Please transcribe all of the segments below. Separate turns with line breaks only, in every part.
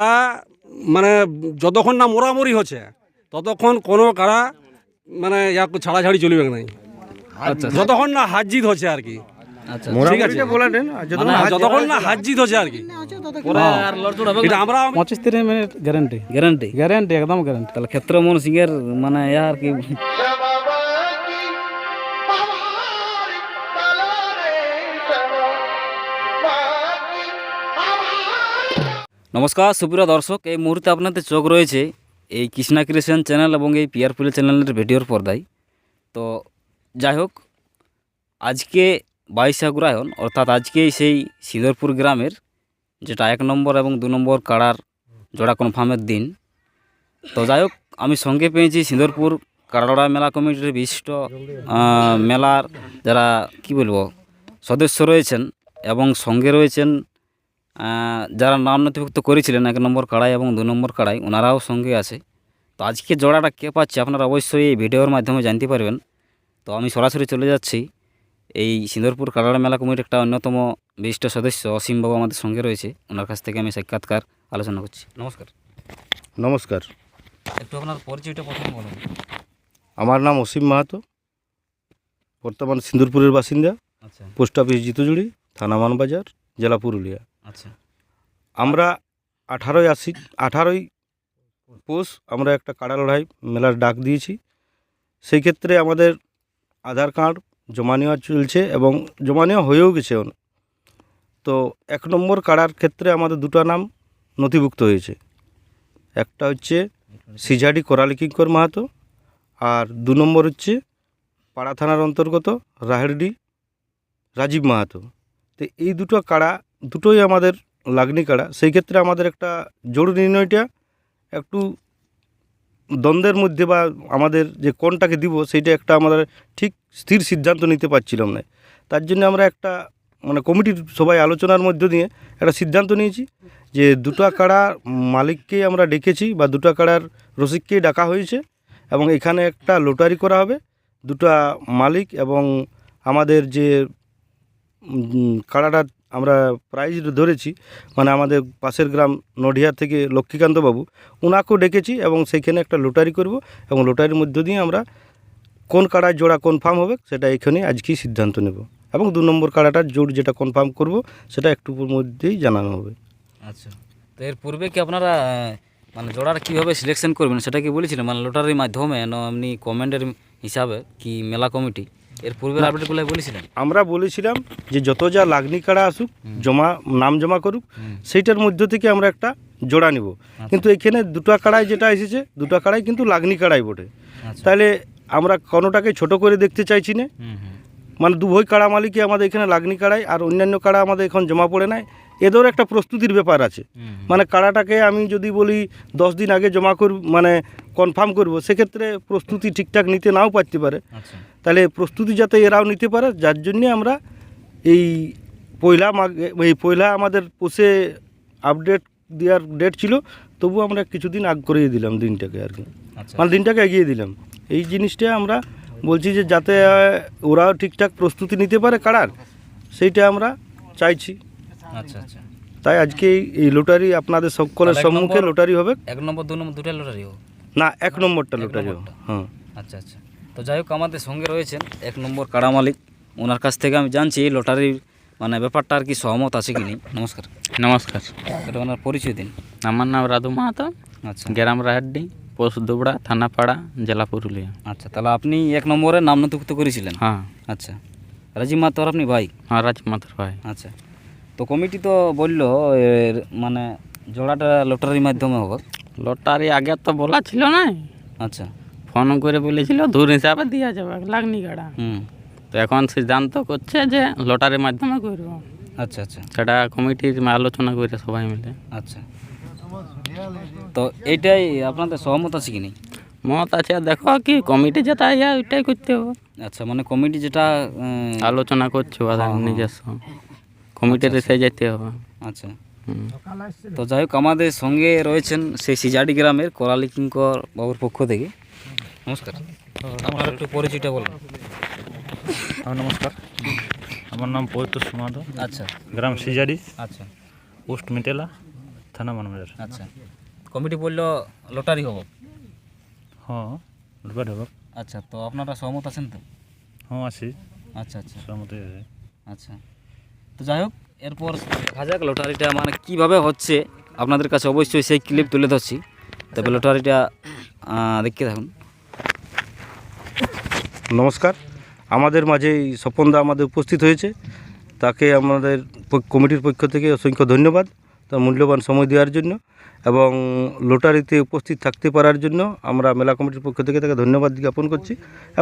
আহ, মানে যতক্ষণ না মোরামরি হচ্ছে ততক্ষণ কোনো কারা মানে ইয়া ছাড়াছাড়ি চলবে নাই।
আচ্ছা।
যতক্ষণ না হাজিত হচ্ছে আর কি। ঠিক আছে।
বলে দেন আর যদি
যতক্ষণ না হাজিত হচ্ছে আর কি।
পরে আর লড়চড় হবে
এটা আমরা
পঁচিশ তিরিশ মিনিট গ্যারেন্টি
গ্যারান্টি
গ্যারেন্টি একদম গ্যারেন্টি
তাহলে ক্ষেত্রমোহন সিংয়ের মানে আর কি। নমস্কার, সুপ্রিয় দর্শক, এই মুহূর্তে আপনাদের চোখ রয়েছে এই কৃষ্ণা ক্রিয়েশন চ্যানেল এবং এই পিয়ার পুলে চ্যানেলের ভিডিওর পর্দায়। তো যাই হোক, আজকে বাইশে অগ্রায়ণ অর্থাৎ আজকেই সেই সিদরপুর গ্রামের যেটা এক নম্বর এবং দু নম্বর কাড়ার জোড়া কনফার্মের দিন। তো যাই হোক, আমি সঙ্গে পেয়েছি সিঁদুরপুর কারাড়া মেলা কমিটির বিশিষ্ট মেলার যারা, কি বলব, সদস্য রয়েছেন এবং সঙ্গে রয়েছেন যারা নাম নথিভুক্ত করেছিলেন এক নম্বর কাড়াই এবং দু নম্বর কাড়াই ওনারাও সঙ্গে আছে। তো আজকে জোড়াটা কে পাচ্ছে আপনারা অবশ্যই এই ভিডিওর মাধ্যমে জানতে পারবেন। তো আমি সরাসরি চলে যাচ্ছি। এই সিঁদুরপুর কারাড়া মেলা কমিটির একটা অন্যতম বিশিষ্ট সদস্য অসীমবাবু আমাদের সঙ্গে রয়েছে। ওনার কাছ থেকে আমি সাক্ষাৎকার আলোচনা করছি। নমস্কার।
নমস্কার।
একটু আপনার পরিচয়টা প্রথমে বলুন।
আমার নাম অসীম মাহাতো। বর্তমান সিন্দুরপুরের বাসিন্দা।
আচ্ছা।
পোস্ট অফিস জিতুজুড়ি থানা মানবাজার জেলা পুরুলিয়া।
আচ্ছা।
আমরা আঠারোই আশি, আঠারোই পৌষ আমরা একটা কাড়া লড়াই মেলার ডাক দিয়েছি। সেই ক্ষেত্রে আমাদের আধার কার্ড জমা নেওয়া চলছে এবং জমা নেওয়া হয়েও গেছে। তো এক নম্বর কাড়ার ক্ষেত্রে আমাদের দুটো নাম নথিভুক্ত হয়েছে। একটা হচ্ছে সিঝাডি করালি কিঙ্কর মাহাতো আর দু নম্বর হচ্ছে পাড়া থানার অন্তর্গত রাহেরডি রাজীব মাহাতো। তো এই দুটো কাড়া দুটোই আমাদের লাগনি কাড়া। সেই ক্ষেত্রে আমাদের একটা জরুরি নির্ণয়টা একটু দ্বন্দ্বের মধ্যে বা আমাদের যে কোনটাকে দিব, সেইটা একটা আমাদের ঠিক স্থির সিদ্ধান্ত নিতে পারছিলাম না। তার জন্য আমরা একটা মানে কমিটির সবাই আলোচনার মধ্য দিয়ে একটা সিদ্ধান্ত নিয়েছি যে দুটো কাড়া মালিককে আমরা ডেকেছি বা দুটো কাড়ার রসিককেই ডাকা হয়েছে এবং এখানে একটা লোটারি করা হবে। দুটা মালিক এবং আমাদের যে কাড়াটা আমরা প্রাইজ ধরেছি মানে আমাদের পাশের গ্রাম নডিয়া থেকে লক্ষ্মীকান্তবাবু ওনাকেও ডেকেছি এবং সেইখানে একটা লোটারি করব এবং লোটারির মধ্য দিয়ে আমরা কোন কাড়ার জোড়া কনফার্ম হবে সেটা এখানে আজকেই সিদ্ধান্ত নেব এবং দু নম্বর কাড়াটার জোড় যেটা কনফার্ম করব সেটা একটু মধ্যেই জানানো হবে।
আচ্ছা। তো এর পূর্বে কি আপনারা মানে জোড়ার কীভাবে সিলেকশন করবেন সেটা কি বলেছিলেন? মানে লটারির মাধ্যমে, না এমনি কমেন্টের হিসাবে কি মেলা কমিটি? এর পূর্বের আপডেটগুলো বলেছিলেন?
আমরা বলেছিলাম যে যত যা লাগনি কাড়া আসুক জমা নাম জমা করুক সেইটার মধ্য থেকে আমরা একটা জোড়া নিব। কিন্তু এখানে দুটো কাড়াই যেটা এসেছে দুটো কাড়াই কিন্তু লাগনি কাড়াই বটে।
আচ্ছা।
তাহলে আমরা কোনোটাকে ছোট করে দেখতে চাইছি না। মানে দুভই কাড়া মালিকই আমাদের এখানে লাগনি কাড়াই আর অন্যান্য কাড়া আমাদের এখন জমা পড়ে নাই। এদেরও একটা প্রস্তুতির ব্যাপার আছে। মানে কাড়াটাকে আমি যদি বলি দশ দিন আগে জমা করব মানে কনফার্ম করব সেক্ষেত্রে প্রস্তুতি ঠিকঠাক নিতে নাও পারতে পারে।
আচ্ছা।
তাহলে প্রস্তুতি যাতে এরাও নিতে পারে যার জন্যে আমরা এই পয়লা মাঘ এই পয়লা আমাদের পোষে আপডেট দেওয়ার ডেট ছিল তবু আমরা কিছুদিন আগ করিয়ে দিলাম দিনটাকে আর কি।
আচ্ছা।
মানে দিনটাকে এগিয়ে দিলাম। এই জিনিসটা আমরা বলছি যে যাতে ওরাও ঠিকঠাক প্রস্তুতি নিতে পারে কাড়ার সেইটা আমরা চাইছি।
আচ্ছা আচ্ছা।
তাই আজকে এই- লোটারি আপনাদের সকলের সম্মুখে লোটারি হবে।
এক নম্বর দু নম্বর দুটা লটারি
না এক নম্বরটা লোটারি। হ্যাঁ।
আচ্ছা আচ্ছা। তো যাই হোক আমাদের সঙ্গে রয়েছেন এক নম্বর কাড়া মালিক। ওনার কাছ থেকে আমি জানছি লটারির মানে ব্যাপারটা আর কি সহমত আছে কি নেই। নমস্কার।
নমস্কার।
এটা ওনার পরিচয় দিন।
আমার নাম রাধু মাহাতো।
আচ্ছা।
গ্রাম রাহাড্ডি পোস্ট দুবড়া থানাপাড়া জেলা পুরুলিয়া।
আচ্ছা তাহলে আপনি এক নম্বরে নাম নথিভুক্ত করেছিলেন?
হ্যাঁ।
আচ্ছা। রাজীব মাতো আর আপনি ভাই?
হ্যাঁ রাজ মাথার ভাই।
আচ্ছা। তো কমিটি তো বলল মানে জোড়াটা লটারির মাধ্যমে হবে।
লটারি আগে তো বলা ছিল না
আচ্ছা।
ফোন করে বলেছিল দূর হিসাবে দেওয়া যাবে লাগনি গাড়া।
হুম।
তো এখন সিদ্ধান্ত করছে যে লটারির মাধ্যমে করব।
আচ্ছা আচ্ছা।
সেটা কমিটির আলোচনা করে সবাই মিলে।
আচ্ছা। তো এইটাই আপনাদের সহমত আছে কি নেই?
মত আছে দেখো কি কমিটি যেটা ইয়া ওইটাই করতে হবে।
আচ্ছা মানে কমিটি যেটা
আলোচনা করছে ওরা নিজস্ব। কমিটির এসে যেতে হবে।
আচ্ছা। তো যাই হোক আমাদের সঙ্গে রয়েছেন সেই সিজাডি গ্রামের করালি কিঙ্কর বাবুর পক্ষ থেকে। নমস্কার। আমার একটু পরিচয়টা বলুন।
হ্যাঁ নমস্কার। আমার নাম পবিত্র সুমাদ
আচ্ছা।
গ্রাম সিজারি।
আচ্ছা।
পোস্ট মিটেলা থানা মানবাজার।
আচ্ছা। কমিটি বলল লটারি হব।
হ্যাঁ লুটপাট হবে।
আচ্ছা তো আপনারা সহমত আছেন তো?
হ্যাঁ আছি।
আচ্ছা আচ্ছা।
সহমত আছে।
আচ্ছা। তো যাই হোক এরপর দেখা যাক লটারিটা মানে কীভাবে হচ্ছে। আপনাদের কাছে অবশ্যই সেই ক্লিপ তুলে ধরছি। তবে লটারিটা দেখতে থাকুন।
নমস্কার। আমাদের মাঝে এই স্বপনদা আমাদের উপস্থিত হয়েছে। তাকে আমাদের কমিটির পক্ষ থেকে অসংখ্য ধন্যবাদ তার মূল্যবান সময় দেওয়ার জন্য এবং লোটারিতে উপস্থিত থাকতে পারার জন্য আমরা মেলা কমিটির পক্ষ থেকে তাকে ধন্যবাদ জ্ঞাপন করছি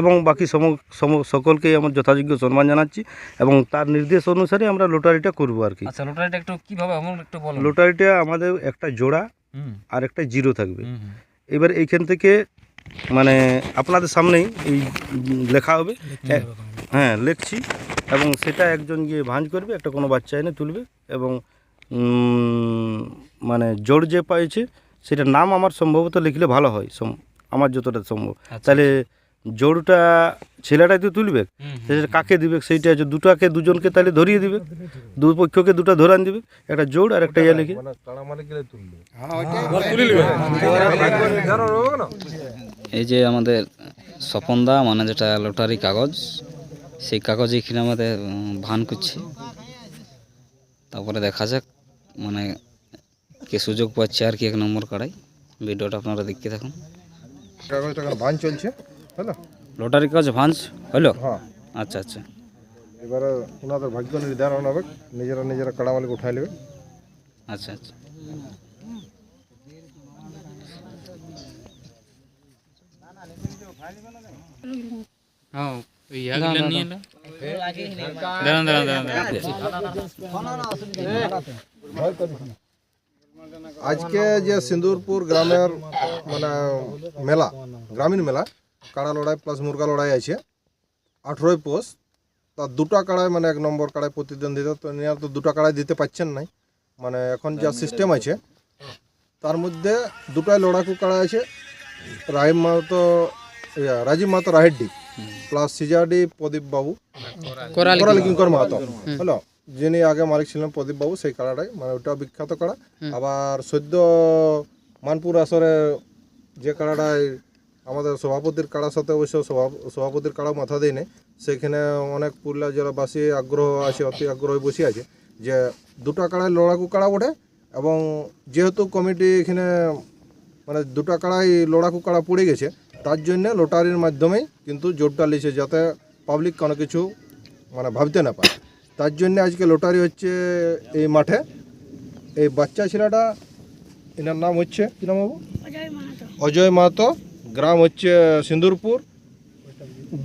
এবং বাকি সম সম সকলকেই আমার যথাযোগ্য সম্মান জানাচ্ছি এবং তার নির্দেশ অনুসারে আমরা লটারিটা করব আর কি।
আচ্ছা লটারিটা একটু কীভাবে একটু
লটারিটা আমাদের একটা জোড়া আর একটা জিরো থাকবে। এবার এইখান থেকে মানে আপনাদের সামনেই এই লেখা হবে। হ্যাঁ লিখছি। এবং সেটা একজন গিয়ে ভাঁজ করবে একটা কোনো বাচ্চা এনে তুলবে। এবং মানে জোর যে পাইছে সেটা নাম আমার সম্ভবত লিখলে ভালো হয়। আমার যতটা সম্ভব।
আচ্ছা।
তাহলে জোরটা ছেলেটাই তো তুলবে কাকে দিবে সেইটা হচ্ছে দুটাকে দুজনকে তাহলে ধরিয়ে দিবে দু পক্ষকে দুটো ধরান দিবে একটা জোর আর একটা ইয়া লিখে
এই যে আমাদের স্বপনদা মানে যেটা লটারি কাগজ সেই কাগজ এখানে আমাদের ভান করছে। তারপরে দেখা যাক মানে কে সুযোগ পাচ্ছে আর কি এক নম্বর কাড়াই। ভিডিওটা আপনারা দেখতে থাকুন।
কাগজটা বান চলছে। হলো?
লটারি কাগজ ভাঁজ হলো?
হ্যাঁ।
আচ্ছা আচ্ছা।
এবারে ওনাদের ভাগ্য নির্ধারণ হবে নিজেরা নিজেরা কাড়া মালিক উঠাই নেবে।
আচ্ছা আচ্ছা।
আজকে যে সিন্দুরপুর গ্রামের মানে মেলা গ্রামীণ মেলা কাড়া লড়াই প্লাস মুরগা লড়াই আছে। আঠেরোই পোষ তার দুটা কাড়ায় মানে এক নম্বর কাড়ায় প্রতিদ্বন্দ্বিতা তো নিয়ে তো দুটা কাড়ায় দিতে পারছেন নাই। মানে এখন যা সিস্টেম আছে তার মধ্যে দুটাই লড়াকু কাড়া আছে। রাহিম মাহাতো ইয়া, রাজীব মাহাতো রাহেড্ডি প্লাস সিজাডি প্রদীপ বাবু। করালি কিঙ্কর। মাহাতো। হলো যিনি আগে মালিক ছিলেন প্রদীপ বাবু সেই কাড়াটাই মানে ওটা বিখ্যাত কাড়া। আবার সদ্য মানপুর আসরে যে কাড়াটাই আমাদের সভাপতির কাড়ার সাথে অবশ্য সভা- সভাপতির কাড়া মাথা দেয় নেই সেখানে অনেক পুরুলিয়া জেলাবাসী আগ্রহ আছে অতি আগ্রহে বসে আছে যে দুটো কাড়ায় লড়াকু কাড়া ওঠে এবং যেহেতু কমিটি এখানে মানে দুটো কাড়াই লড়াকু কাড়া পড়ে গেছে তার জন্য লটারির মাধ্যমেই কিন্তু জোরটা লিছে যাতে পাবলিক কোনো কিছু মানে ভাবতে না পারে। তার জন্য আজকে লটারি হচ্ছে এই মাঠে। এই বাচ্চা ছেলেটা এনার নাম হচ্ছে কী নাম বাবু? অজয় মাহাতো। গ্রাম হচ্ছে সিন্দুরপুর।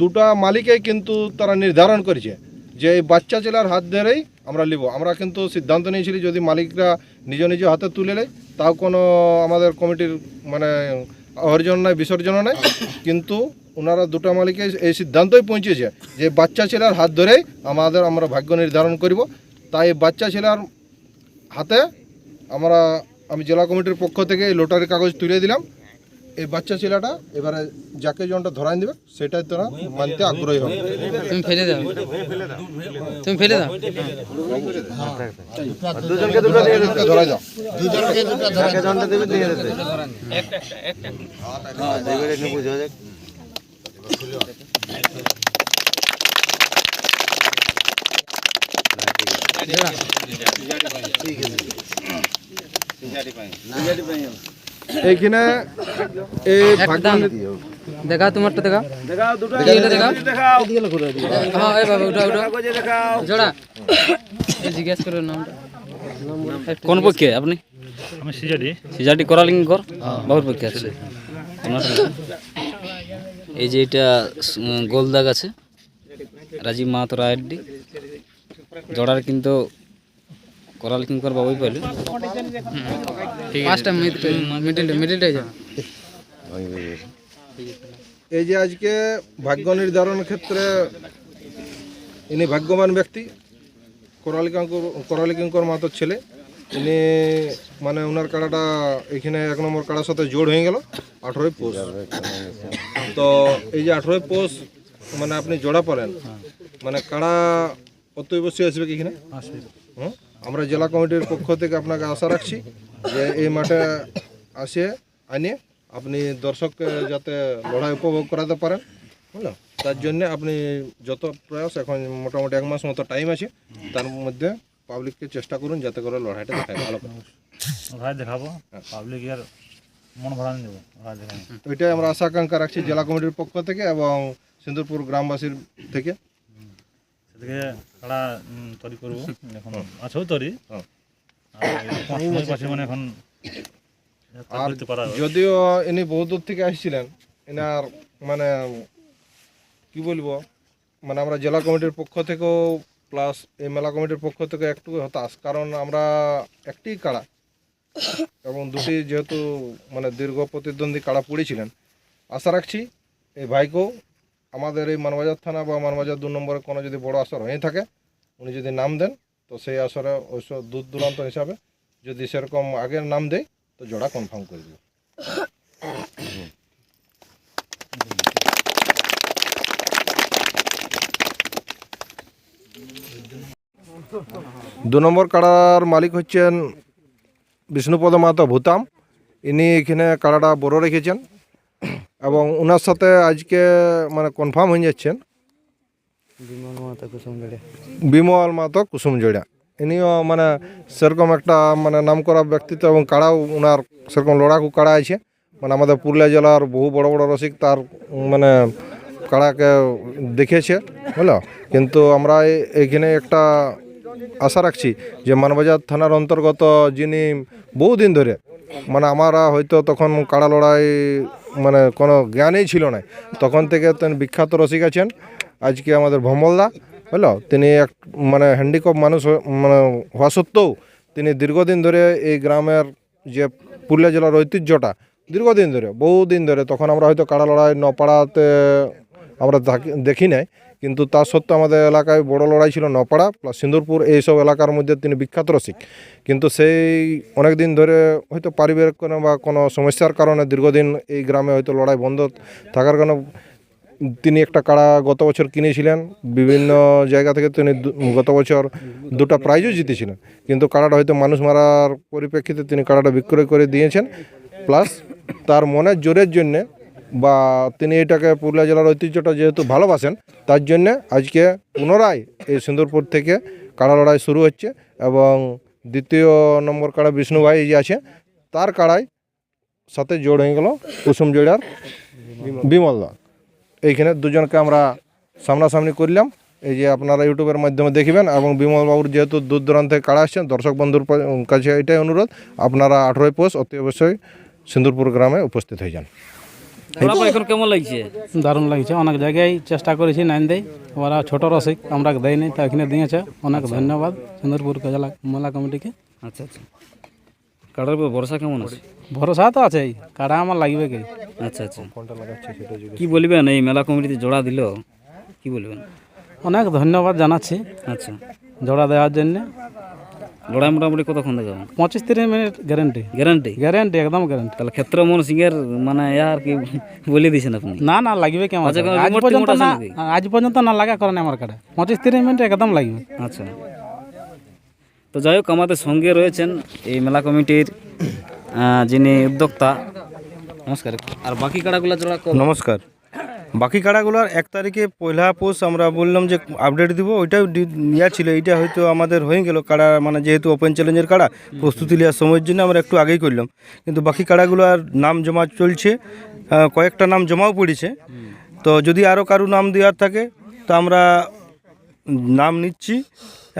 দুটা মালিকেই কিন্তু তারা নির্ধারণ করেছে যে এই বাচ্চা ছেলের হাত ধরেই আমরা নিব। আমরা কিন্তু সিদ্ধান্ত নিয়েছিলি যদি মালিকরা নিজ নিজ হাতে তুলে নেয়, তাও কোনো আমাদের কমিটির মানে অর্জন নাই, বিসর্জন নাই। কিন্তু ওনারা দুটা মালিকে এই সিদ্ধান্তই পৌঁছেছে যে বাচ্চা ছেলের হাত ধরেই আমাদের আমরা ভাগ্য নির্ধারণ করব। তাই বাচ্চা ছেলের হাতে আমরা, আমি জেলা কমিটির পক্ষ থেকে এই লটারির কাগজ তুলে দিলাম। এই বাচ্চা ছেলেটা এবারে যাকে জনটা ধরাই দেবে সেটাই তারা মানতে আগ্রহী হবে।
তুমি ফেলে দাও। তুমি ফেলে দাও।
ধরাই দাও এইখানে এই
দেখা তোমারটা দেখা কি হলো দেখা হ্যাঁ এই বাবা উঠা উঠা। জোড়া। এই জিজ্ঞেস করো নামটা।
কোন পক্ষে আপনি?
আমি সিজাডি।
সিজাটি করালিং কর বাবুর পক্ষে আছে। এই যে এটা উম, গোল দাগ আছে। রাজীব মাহাতো রায়ড্ডি জড়ার কিন্তু করাল কিঙ্কর বাবুই পাইল।
পাঁচটা মিডিল মিডিলটাই যাও
এই যে আজকে ভাগ্য নির্ধারণের ক্ষেত্রে ইনি ভাগ্যবান ব্যক্তি করালি কাঙ্কর করালি কিঙ্কর মাতার ছেলে। ইনি মানে ওনার কাড়াটা এখানে এক নম্বর কাড়ার সাথে জোড় হয়ে গেল আঠেরোই পোষ। তো এই যে আঠেরোই পোষ মানে আপনি জোড়া পেলেন মানে কাড়া অত বসে আসবে কি এখানে? হুম? আমরা জেলা কমিটির পক্ষ থেকে আপনাকে আশা রাখছি যে এই মাঠে আসে আনে আপনি দর্শককে যাতে লড়াই উপভোগ করাতে পারেন বুঝলো তার জন্য আপনি যত প্রয়াস এখন মোটামুটি এক মাস মতো টাইম আছে তার মধ্যে পাবলিককে চেষ্টা করুন যাতে করে লড়াইটা দেখায় ভালো করে।
লড়াই দেখাবো পাবলিক আর মন লড়াই
ওইটাই আমরা আশা আকাঙ্ক্ষা রাখছি জেলা কমিটির পক্ষ থেকে এবং সিন্দুরপুর গ্রামবাসীর থেকে।
তৈরি করব এখন আছেও তৈরি
হ্যাঁ।
মানে এখন
আর। যদিও ইনি বহু দূর থেকে আসছিলেন এনার মানে কি বলব মানে আমরা জেলা কমিটির পক্ষ থেকেও প্লাস এই মেলা কমিটির পক্ষ থেকে একটু হতাশ কারণ আমরা একটি কাড়া এবং দুটি যেহেতু মানে দীর্ঘ প্রতিদ্বন্দ্বী কাড়া পড়েছিলেন আশা রাখছি এই ভাইকেও আমাদের এই মানবাজার থানা বা মানবাজার দু নম্বরে কোনো যদি বড় আসর হয়ে থাকে, উনি যদি নাম দেন, তো সেই আসরে অবশ্য দূর দূরান্ত হিসাবে যদি সেরকম আগের নাম দেয়, তো জোড়া কনফার্ম করে দেবে। দু নম্বর কাড়ার মালিক হচ্ছেন বিষ্ণুপদ মাহাতো ভূতাম। ইনি এখানে কাড়াটা বড় রেখেছেন। এবং ওনার সাথে আজকে মানে কনফার্ম হয়ে যাচ্ছেন। বিমল মাহাতো কুসুম জড়া ইনিও মানে সেরকম একটা মানে নামকরা ব্যক্তিত্ব এবং কাড়াও ওনার সেরকম লড়াকু কাড়া আছে। মানে আমাদের পুরুলিয়া জেলার বহু বড় বড় রসিক তার মানে কাড়াকে দেখেছে বুঝলো? কিন্তু আমরা এইখানে একটা আশা রাখছি যে মানবাজার থানার অন্তর্গত যিনি বহুদিন ধরে মানে আমরা হয়তো তখন কাড়া লড়াই মানে কোনো জ্ঞানই ছিল না। তখন থেকে তিনি বিখ্যাত রসিক আছেন। আজকে আমাদের ভমলদা বুঝলো তিনি এক মানে হ্যান্ডিকপ মানুষ মানে হওয়া সত্ত্বেও তিনি দীর্ঘদিন ধরে এই গ্রামের যে পুরুলিয়া জেলার ঐতিহ্যটা, দীর্ঘদিন ধরে, বহুদিন ধরে, তখন আমরা হয়তো কাড়া লড়াই নপাড়াতে আমরা দেখি নাই। কিন্তু তা সত্ত্বেও আমাদের এলাকায় বড় লড়াই ছিল নপাড়া প্লাস সিন্দুরপুর, এইসব এলাকার মধ্যে তিনি বিখ্যাত রসিক। কিন্তু সেই অনেক দিন ধরে হয়তো পারিবারিক কোনো বা কোনো সমস্যার কারণে দীর্ঘদিন এই গ্রামে হয়তো লড়াই বন্ধ থাকার কারণে তিনি একটা কাড়া গত বছর কিনেছিলেন। বিভিন্ন জায়গা থেকে তিনি গত বছর দুটো প্রাইজও জিতেছিলেন। কিন্তু কাড়াটা হয়তো মানুষ মারার পরিপ্রেক্ষিতে তিনি কাড়াটা বিক্রয় করে দিয়েছেন। প্লাস তার মনের জোরের জন্যে বা তিনি এটাকে পুরুলিয়া জেলার ঐতিহ্যটা যেহেতু ভালোবাসেন, তার জন্যে আজকে পুনরায় এই সুন্দরপুর থেকে কাড়া লড়াই শুরু হচ্ছে এবং দ্বিতীয় নম্বর কাড়া বিষ্ণু ভাই যে আছে, তার কাড়াই সাথে জোড় হয়ে গেল কুসুম জোড়ার বিমল দা। এইখানে দুজনকে আমরা সামনাসামনি করলাম। এই যে আপনারা ইউটিউবের মাধ্যমে দেখবেন এবং বিমল বাবুর যেহেতু দূর দূরান্ত থেকে কাড়া আসছেন দর্শক বন্ধুর কাছে এটাই অনুরোধ, আপনারা আঠেরোই পোষ অতি অবশ্যই সিন্দুরপুর গ্রামে উপস্থিত হয়ে যান।
এখন কেমন লাগছে?
দারুণ লাগছে। অনেক জায়গায় চেষ্টা করেছি নাইন দেয় ওরা ছোট রসিক আমরা দেয়নি তা এখানে দিয়েছে। অনেক ধন্যবাদ। সুন্দরপুর জেলা মেলা কমিটিকে।
আচ্ছা আচ্ছা। কাটার উপর ভরসা কেমন আছে?
ভরসা তো আছেই। কাড়া আমার লাগবে কি?
আচ্ছা আচ্ছা। কি বলবেন? এই মেলা কমিটিতে জোড়া দিল কি বলবেন?
অনেক ধন্যবাদ জানাচ্ছি।
আচ্ছা।
জোড়া দেওয়ার জন্য।
লড়াই মোটামুটি কতক্ষণ দেখাবেন
পঁচিশ তিরিশ মিনিট গ্যারেন্টি
গ্যারান্টি
গ্যারেন্টি একদম গ্যারেন্টি
তাহলে ক্ষেত্র মন সিংয়ের মানে আর কি বলে দিয়েছেন আপনি?
না না লাগবে কেমন?
আচ্ছা,
আজ পর্যন্ত না আজ পর্যন্ত না লাগা করেন আমার কাড়া পঁচিশ তিরিশ মিনিট একদম লাগবে।
আচ্ছা। তো যাই হোক আমাদের সঙ্গে রয়েছেন এই মেলা কমিটির যিনি উদ্যোক্তা। নমস্কার। আর বাকি কাড়াগুলা জোড়া
নমস্কার। বাকি কাড়াগুলোর এক তারিখে পয়লা পোষ আমরা বললাম যে আপডেট দিব, ওইটাও ইয়া ছিল, এইটা হয়তো আমাদের হয়ে গেল কাড়া মানে যেহেতু ওপেন চ্যালেঞ্জের কাড়া, প্রস্তুতি নেওয়ার সময়ের জন্য আমরা একটু আগেই করলাম। কিন্তু বাকি কাড়াগুলো আর নাম জমা চলছে কয়েকটা নাম জমাও পড়েছে। তো যদি আরও কারও নাম দেওয়ার থাকে, তো আমরা নাম নিচ্ছি।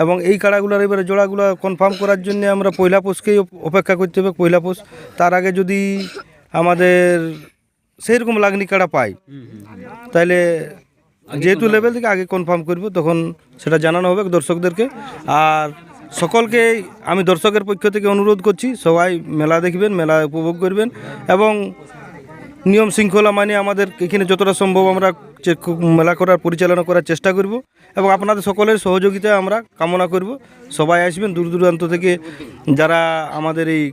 এবং এই কাড়াগুলোর এবারে জোড়াগুলো কনফার্ম করার জন্য আমরা পয়লা পোষকেই অপেক্ষা করতে হবে। পয়লা পোষ, তার আগে যদি আমাদের সেইরকম লাগনি কাড়া পাই। তাহলে যেহেতু লেভেল থেকে আগে কনফার্ম করব, তখন সেটা জানানো হবে দর্শকদেরকে। আর সকলকে আমি দর্শকের পক্ষ থেকে অনুরোধ করছি, সবাই মেলা দেখবেন, মেলা উপভোগ করবেন এবং নিয়ম শৃঙ্খলা মানে আমাদের এখানে যতটা সম্ভব আমরা মেলা করার পরিচালনা করার চেষ্টা করব এবং আপনাদের সকলের সহযোগিতা আমরা কামনা করব। সবাই আসবেন, দূর দূরান্ত থেকে যারা আমাদের এই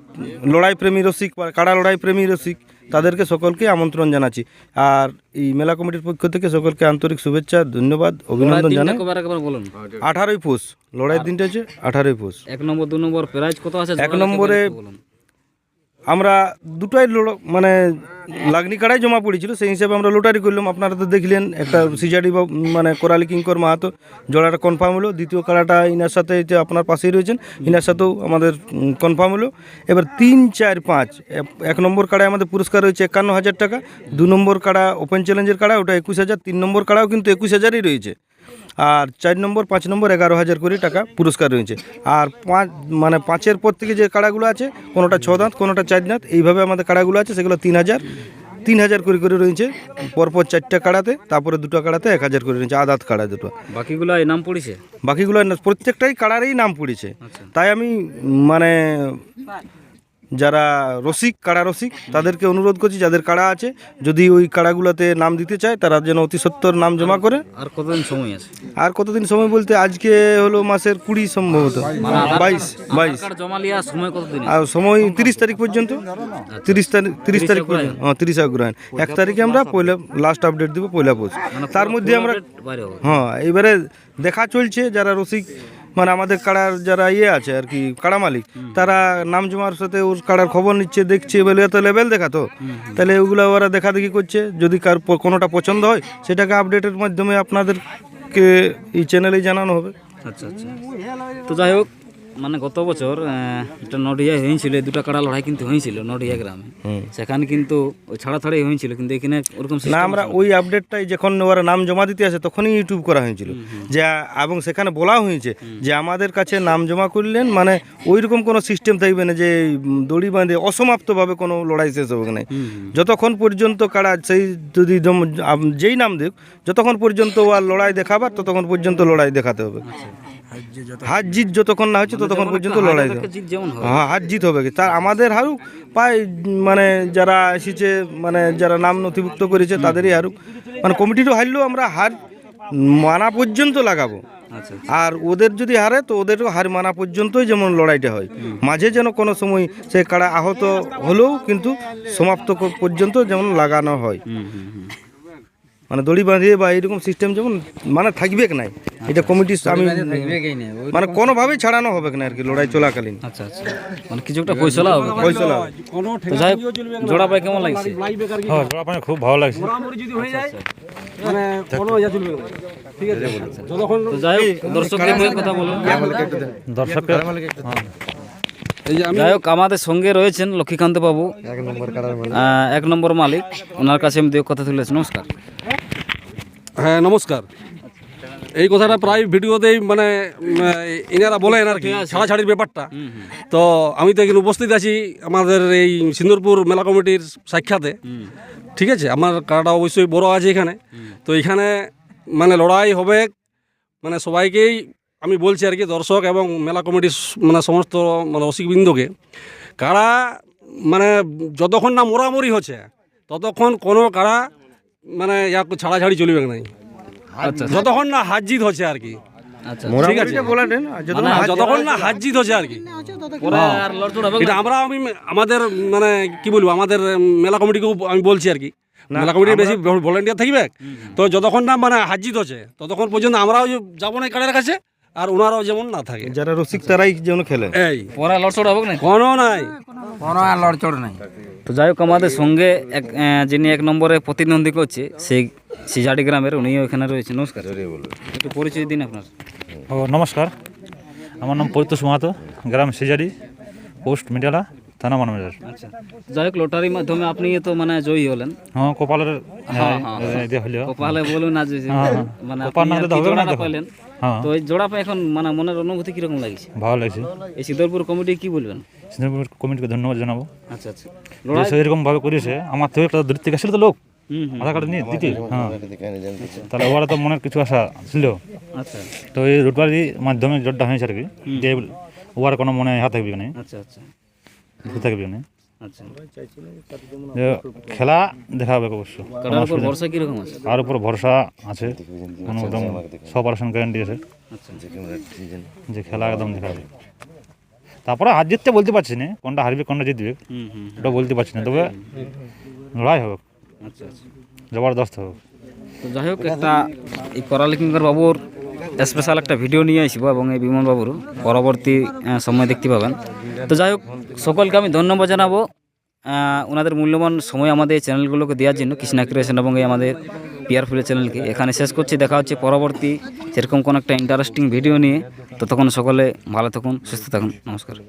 লড়াই প্রেমী রসিক কাড়া লড়াই প্রেমী রসিক তাদেরকে সকলকে আমন্ত্রণ জানাচ্ছি। আর এই মেলা কমিটির পক্ষ থেকে সকলকে আন্তরিক শুভেচ্ছা ধন্যবাদ অভিনন্দন জানাই।
বলুন?
আঠারোই পৌষ লড়াইয়ের দিনটা হচ্ছে আঠারোই পৌষ।
এক নম্বর দু নম্বর প্রাইজ কত আছে?
এক নম্বরে আমরা দুটাই মানে লাগনি কাড়াই জমা পড়েছিল, সেই হিসাবে আমরা লোটারি করলাম। আপনারা তো দেখলেন, একটা সিজাডি বা মানে কোরালি কিঙ্কর মাহাতো, জোড়াটা কনফার্ম হলো। দ্বিতীয় কাড়াটা ইনার সাথে আপনার পাশেই রয়েছেন, ইনার সাথেও আমাদের কনফার্ম হলো। এবার তিন, চার, পাঁচ এক নম্বর কাড়ায় আমাদের পুরস্কার রয়েছে একান্ন হাজার টাকা, দু নম্বর কাড়া ওপেন চ্যালেঞ্জের কাড়া, ওটা একুশ হাজার, তিন নম্বর কাড়াও কিন্তু একুশ হাজারই রয়েছে। আর চার নম্বর পাঁচ নম্বর এগারো হাজার করে টাকা পুরস্কার রয়েছে। আর পাঁচ মানে পাঁচের পর থেকে যে কাড়াগুলো আছে কোনোটা ছ দাঁত কোনোটা চার দাঁত এইভাবে আমাদের কাড়াগুলো আছে সেগুলো তিন হাজার তিন হাজার করে করে রয়েছে। পরপর চারটা কাড়াতে তারপরে দুটো কাড়াতে এক হাজার করে রয়েছে আদাত কাড়া দুটো।
বাকিগুলো এই নাম পড়েছে?
বাকিগুলো প্রত্যেকটাই কাড়ারই নাম পড়েছে।
আচ্ছা।
তাই আমি মানে যারা রসিক কাড়া রসিক তাদেরকে অনুরোধ করছি যাদের কাড়া আছে যদি ওই কাড়াগুলোতে নাম দিতে চায় তারা যেন অতি সত্তর নাম জমা করে।
আর কতদিন সময় আছে?
আর কতদিন সময় বলতে আজকে হলো মাসের কুড়ি সম্ভবত। বাইশ বাইশ।
সময়
আর সময় তিরিশ তারিখ পর্যন্ত? তিরিশ তারিখ তিরিশ তারিখ পর্যন্ত। হ্যাঁ তিরিশ অগ্রহায়ণ। এক তারিখে আমরা পয়লা লাস্ট আপডেট দেবো পয়লা পোষ তার মধ্যে আমরা হ্যাঁ এবারে দেখা চলছে যারা রসিক মানে আমাদের কাড়ার যারা ইয়ে আছে আর কি, কাড়া মালিক, তারা নাম জমার সাথে ওর কাড়ার খবর নিচ্ছে, দেখছে, বলে এত লেভেল দেখাতো তাহলে ওগুলো ওরা দেখা দেখি করছে, যদি কার কোনোটা পছন্দ হয়, সেটাকে আপডেটের মাধ্যমে আপনাদেরকে এই চ্যানেলেই জানানো হবে।
আচ্ছা আচ্ছা। তো যাই হোক মানে গত বছর একটা নডিয়ায় হয়েছিল দুটো কাড়া লড়াই কিন্তু হয়েছিল নডিয়া গ্রামে। সেখানে কিন্তু ওই ছাড়াছাড়ি হয়েছিল কিন্তু এখানে ওরকম
না আমরা ওই আপডেটটাই যখন ওরা নাম জমা দিতে আসে তখনই ইউটিউব করা হয়েছিল যে এবং সেখানে বলা হয়েছে যে আমাদের কাছে নাম জমা করলেন মানে ওই রকম কোনো সিস্টেম থাকবে না যে দড়ি বাঁধে অসমাপ্তভাবে কোনো লড়াই শেষ হবে না যতক্ষণ পর্যন্ত কাড়া সেই যদি যেই নাম দেখ যতক্ষণ পর্যন্ত ও আর লড়াই দেখাবার ততক্ষণ পর্যন্ত লড়াই দেখাতে হবে। হাত জিত যতক্ষণ না হচ্ছে ততক্ষণ পর্যন্ত লড়াই
হয়
হার জিত হবে। তার আমাদের হারুক পায় মানে যারা এসেছে মানে যারা নাম নথিভুক্ত করেছে তাদেরই হারুক। মানে কমিটিরও হারলেও আমরা হার মানা পর্যন্ত লাগাবো।
আচ্ছা
আর ওদের যদি হারে তো ওদেরও হার মানা পর্যন্তই যেমন লড়াইটা হয়। মাঝে যেন কোনো সময় সে কারা আহত হলেও কিন্তু সমাপ্ত পর্যন্ত যেমন লাগানো হয়। মানে দড়ি বাঁধিয়ে বা এইরকম সিস্টেম যেমন মানে থাকবে না এটা কমিটি আমি মানে কোনোভাবেই ছাড়ানো হবে না আর কি লড়াই চলাকালীন।
আচ্ছা আচ্ছা। মানে কিছু একটা ফয়সলা হবে।
ফয়সলা
যাই হোক, জোড়া পাই কেমন লাগছে?
হ্যাঁ জোড়া পানি খুব ভালো লাগছে।
যদি হয়ে যায় মানে কোনো ইয়া চলবে না। ঠিক আছে?
তো যাই হোক দর্শকদের কথা বলুন।
দর্শকের
এই যে আমি
যাই হোক আমাদের সঙ্গে রয়েছেন লক্ষ্মীকান্ত বাবু। এক নম্বর মালিক। ওনার কাছে আমি দু কথা তুলেছি নমস্কার।
হ্যাঁ নমস্কার। এই কথাটা প্রায় ভিডিওতেই মানে ইনারা বলেন আর কি ছাড়াছাড়ির ব্যাপারটা। তো আমি তো এখানে উপস্থিত আছি আমাদের এই সিন্দুরপুর মেলা কমিটির সাক্ষাতে। ঠিক আছে? আমার কাড়াটা অবশ্যই বড় আছে এখানে। তো এখানে মানে লড়াই হবে মানে সবাইকেই আমি বলছি আর কি দর্শক এবং মেলা কমিটির মানে সমস্ত মানে রসিকবৃন্দকে। কারা মানে যতক্ষণ না মোরামরি হচ্ছে ততক্ষণ কোনো কারা মানে ইয়া ছাড়াছাড়ি চলবে নাই।
আচ্ছা
যতক্ষণ না হার জিত হচ্ছে আর কি।
আচ্ছা
ঠিক আছে।
যতক্ষণ
মানে
হাত-
যতক্ষণ না জিত হচ্ছে আর কি।
পরে আর লড়চড় হবে
এটা আমরা আমি আমাদের মানে কি বলব আমাদের মেলা কমিটিকেও আমি বলছি আর কি। মেলা কমিটির বেশি ভলেন্টিয়ার থাকবে। তো যতক্ষণ না মানে হার জিত হচ্ছে ততক্ষণ পর্যন্ত আমরাও যাব না কারের কাছে আর ওনারাও যেমন না থাকে।
যারা রসিক তারাই যেন খেলে।
এই।
পরে লড়চড় হবে না
কোনো নাই।
তো যাই হোক আমাদের সঙ্গে এক যিনি এক নম্বরে প্রতিদ্বন্দ্বী করছে সেই সিজাটি গ্রামের উনিও এখানে রয়েছে নমস্কার একটু পরিচয় দিন আপনার
ও নমস্কার আমার নাম পরিতোষ মাহাতো গ্রাম সিজারি পোস্ট মিডিয়ালা থানা মানবাজার
আচ্ছা যাই হোক লটারির মাধ্যমে আপনি তো মানে জয়ী হলেন
হ্যাঁ কপালের
হ্যাঁ, হ্যাঁ। কপালে বলুন না
হ্যাঁ, হ্যাঁ।
মানে
কপাল না হলে হবে না
পাইলেন
হ্যাঁ
তো এই জোড়া পাই এখন মানে মনের অনুভূতি কীরকম লাগছে?
ভালো লাগছে।
এই সিদ্ধরপুর কমিটি কি বলবেন?
সিঙ্গাপুর কমিটিকে ধন্যবাদ জানাব।
আচ্ছা আচ্ছা।
এরকম ভাবে করেছে আমার থেকে একটা দূর থেকে আসলে তো লোক। আধার কার্ড নিয়ে দিতে। হ্যাঁ। তাহলে ওরা তো মনের কিছু আশা ছিল।
আচ্ছা।
তো এই রুটবাড়ির মাধ্যমে জোরটা হয়েছে আর কি। যে ওর কোনো মনে হাত থাকবে না।
আচ্ছা আচ্ছা।
থাকবে না।
আচ্ছা
খেলা দেখা হবে অবশ্য।
কাটার উপর ভরসা আছে?
আর উপর ভরসা আছে। একদম ছ পার্সেন্ট গ্যারান্টি আছে।
আচ্ছা।
যে খেলা একদম দেখা হবে। তারপরে হার জিততে বলতে পারছি না। কোনটা হারবে কোনটা জিতবে। ওটা বলতে পারছি না। তবে লড়াই হবে।
আচ্ছা আচ্ছা।
জবরদস্ত হবে।
তো যাই হোক একটা এই করালি বাবুর স্পেশাল একটা ভিডিও নিয়ে আসব এবং এই বিমল বাবুর পরবর্তী সময় দেখতে পাবেন। তো যাই হোক, সকলকে আমি ধন্যবাদ জানাব। ওনাদের মূল্যবান সময় আমাদের এই চ্যানেলগুলোকে দেওয়ার জন্য, কৃষ্ণা ক্রিয়েশন এবং এই আমাদের পিয়ারফুলের চ্যানেলকে। এখানে শেষ করছি, দেখা হচ্ছে পরবর্তী সেরকম কোনো একটা ইন্টারেস্টিং ভিডিও নিয়ে। ততক্ষণ সকলে ভালো থাকুন, সুস্থ থাকুন। নমস্কার।